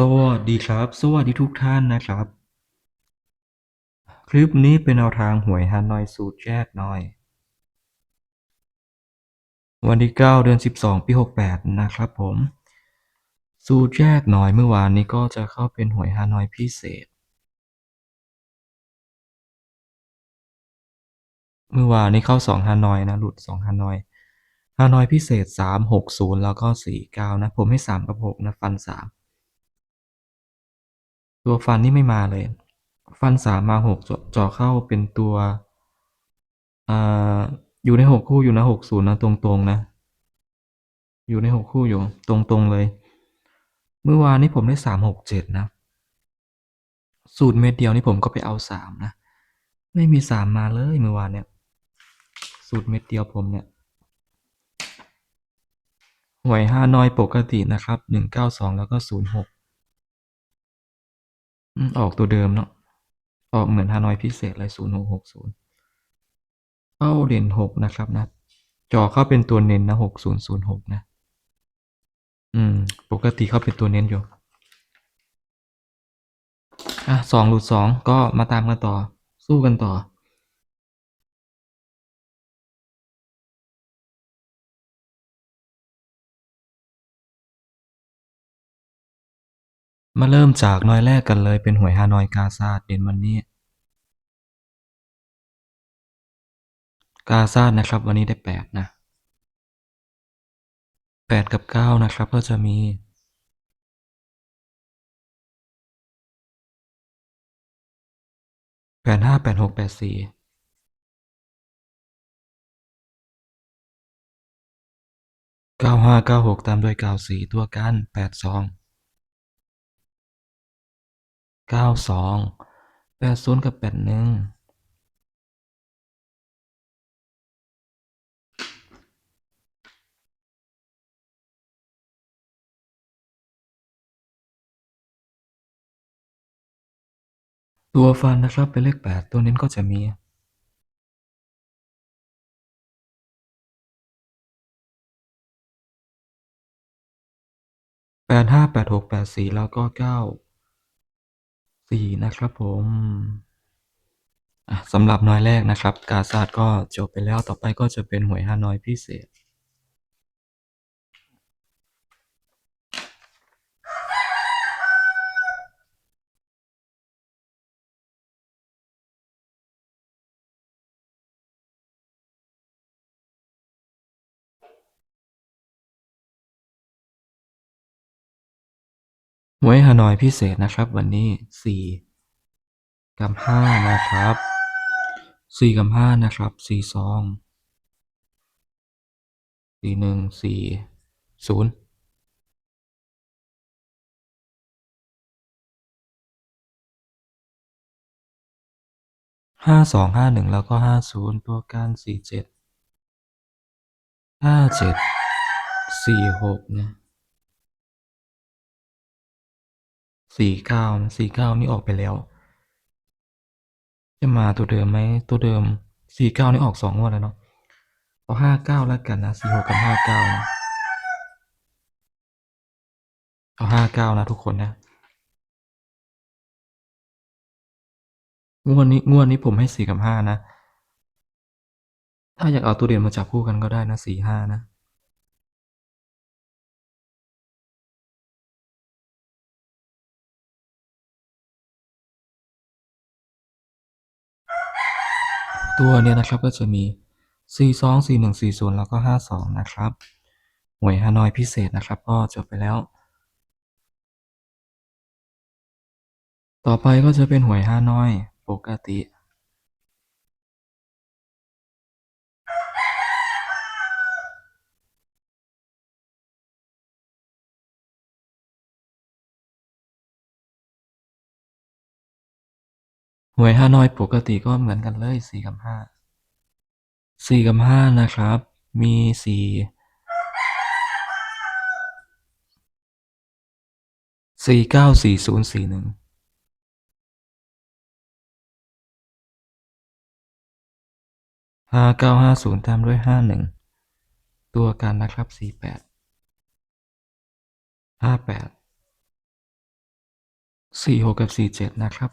สวัสดีครับ สวัสดีทุกท่านนะครับ คลิปนี้เป็นแนวทางหวยฮานอยสูตรแยกหน่อย วันที่ 9 เดือน 12 ปี 68 นะครับผม สูตรแยกหน่อยเมื่อวานนี้ก็จะเข้าเป็นหวยฮานอยพิเศษ เมื่อวานนี้เข้า 2 ฮานอยนะ หลุด 2 ฮานอยฮานอยพิเศษ 3 6 0 แล้วก็ 49 นะ ผมให้ 3 กับ 6 นะ ฟัน 3 ตัวฟันนี่ไม่มาเลย ฟัน3มา6เจาะเจาะเข้าเป็นตัวอ่าอยู่ใน6คู่อยู่นะ60นย์นะตรงๆนะ อยู่ใน6คู่อยู่ ตรงๆเลย เมื่อวานนี้ผมได้3 6 7นะ สูตรเม็ดเดียวนี่ผมก็ไปเอา3นะ ไม่มี3มมาเลยเมื่อวานเนี่ย สูตรเม็ดเดียวผมเนี่ยหวยฮานอยปกตินะครับ192แล้วก็06 อืมออกตัวเดิมเนาะออกเหมือนฮานอยพิเศษเลย0660เข้าเด่น6นะครับนะจอเข้าเป็นตัวเน้นนะ6006นะ อืม ปกติเข้าเป็นตัวเน้นอยู่อะ2หลุด2ก็มาตามกันต่อ สู้กันต่อ มาเริ่มจากน้อยแรกกันเลยเป็นหวยฮานอยกาซาดเด่นวันนี้ กาซาดนะครับวันนี้ได้8นะ8กับ9นะครับก็จะมี85 86 84 95 96ตามด้วย94ตัวกัน82 92 เก้าสองแปดศูนย์กับแปดหนึ่งตัวฟันนะครับเป็นเลขแปดตัวนี้ก็จะมีแปดห้าแปดหกแปดสี่แล้วก็เก้า 94นะครับผมสำหรับน้อยแรกนะครับ กาซาดก็จบไปแล้วต่อไปก็จะเป็นหวยฮานอยพิเศษ หวยฮานอยพิเศษนะครับ วันนี้4กับ5นะครับ4กับ5นะครับ4ซอง4 1 4 0ห้าสองห้าหนึ่งแล้วก็ห้าศูนย์ตัวการสี่เจ็ดห้าเจ็ดสี่หกนะ สี่เก้าสี่เก้านี่ออกไปแล้ว จะมาตัวเดิมไหมตัวเดิมสี่เก้านี่ออกสองงวดแล้วเนาะเอาห้าเก้าแล้วกันนะสี่หกกับห้าเก้านะเอาห้าเก้านะทุกคนนะงวดนี้งวดนี้ผมให้สี่กับห้านะ ถ้าอยากเอาตัวเด่นมาจับคู่กันก็ได้นะสี่ห้านะ ตัวเนี้ยนะครับก็จะมี 4 2 4 1 4 0 แล้วก็ 5 2 นะครับ หวยฮานอยพิเศษนะครับ ก็จบไปแล้ว ต่อไปก็จะเป็นหวยฮานอยปกติ หวยฮานอยปกติก็เหมือนกันเลย4กับ5 4กับ5นะครับ มี4 4 9 4 0 4 1ห้าเก้าห้าศูนย์ตามด้วยห้าหนึ่งตัวกันนะครับสี่แปดห้าแปดสี่หกกับสี่เจ็ดนะครับ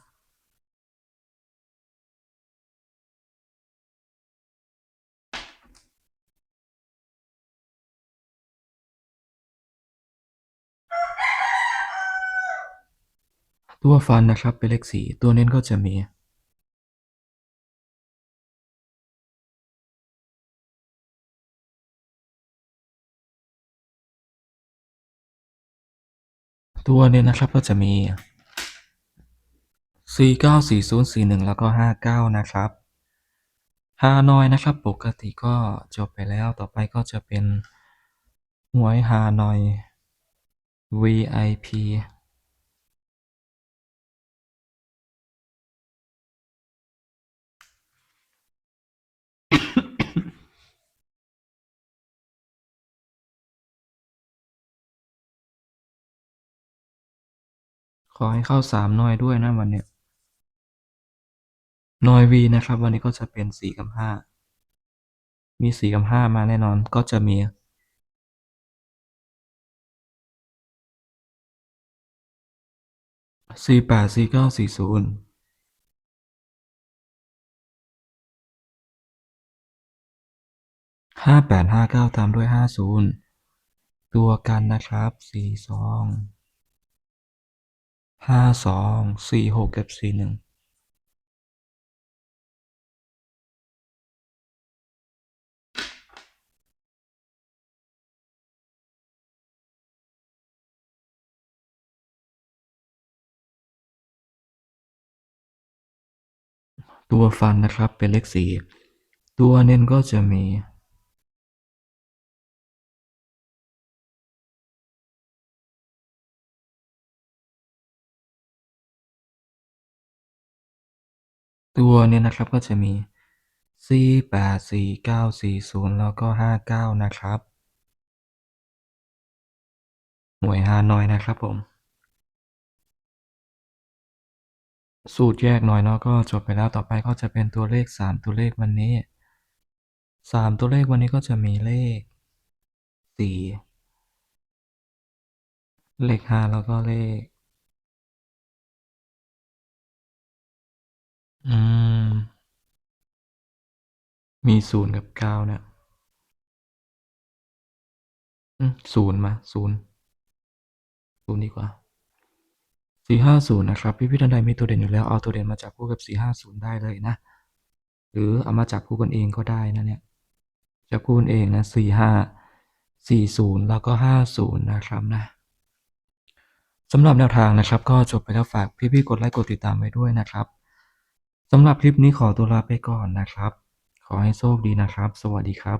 ตัวฟันนะครับเป็นเลขสี่ตัวเน้นก็จะมีตัวเน้นนะครับก็จะมีสี่เก้าสี่ศูนย์สี่หนึ่งแล้วก็ห้าเก้านะครับฮานอยนะครับปกติก็จบไปแล้วต่อไปก็จะเป็นหวยฮานอย VIP ขอให้เข้าสามน่อยด้วยนะวันเนี้ยน่อยวีนะครับ วันนี้ก็จะเป็นสี่กับห้ามีสี่กับห้ามาแน่นอนก็จะมีสี่แปดสี่เก้าสี่ศูนย์ ห้าแปดห้าเก้าตามด้วยห้าศูนย์ตัวกันนะครับสี่สองห้าสองสี่หกกับสี่หนึ่งตัวฟันนะครับเป็นเลขสี่ตัวเน้นก็จะมี ตัวเน้นนะครับก็จะมีสี่แปดสี่เก้าสี่ศูนย์แล้วก็ห้าเก้านะครับ หน่วยฮานอยนะครับผม สูตรแยกหน่อยเนาะก็จบไปแล้วต่อไปก็จะเป็นตัวเลขสามตัวเลขวันนี้สามตัวเลขวันนี้ก็จะมีเลขสี่เลขห้าแล้วก็เลข อืม มีศูนย์กับเก้าเนี่ย อืมศูนย์มาศูนย์ศูนย์ดีกว่าสี่ห้าศูนย์นะครับ พี่พี่ท่านใดมีตัวเด่นอยู่แล้ว เอาตัวเด่นมาจับคู่กับสี่ห้าศูนย์ได้เลยนะ หรือเอามาจับคู่กันเองก็ได้นะเนี่ย จับคู่กันเองนะสี่ห้าสี่ศูนย์แล้วก็ห้าศูนย์นะครับนะสำหรับแนวทางนะครับ ก็จบไปแล้วฝากพี่ๆกดไลค์กดติดตามไว้ด้วยนะครับ สำหรับคลิปนี้ขอตัวลาไปก่อนนะครับ ขอให้โชคดีนะครับ สวัสดีครับ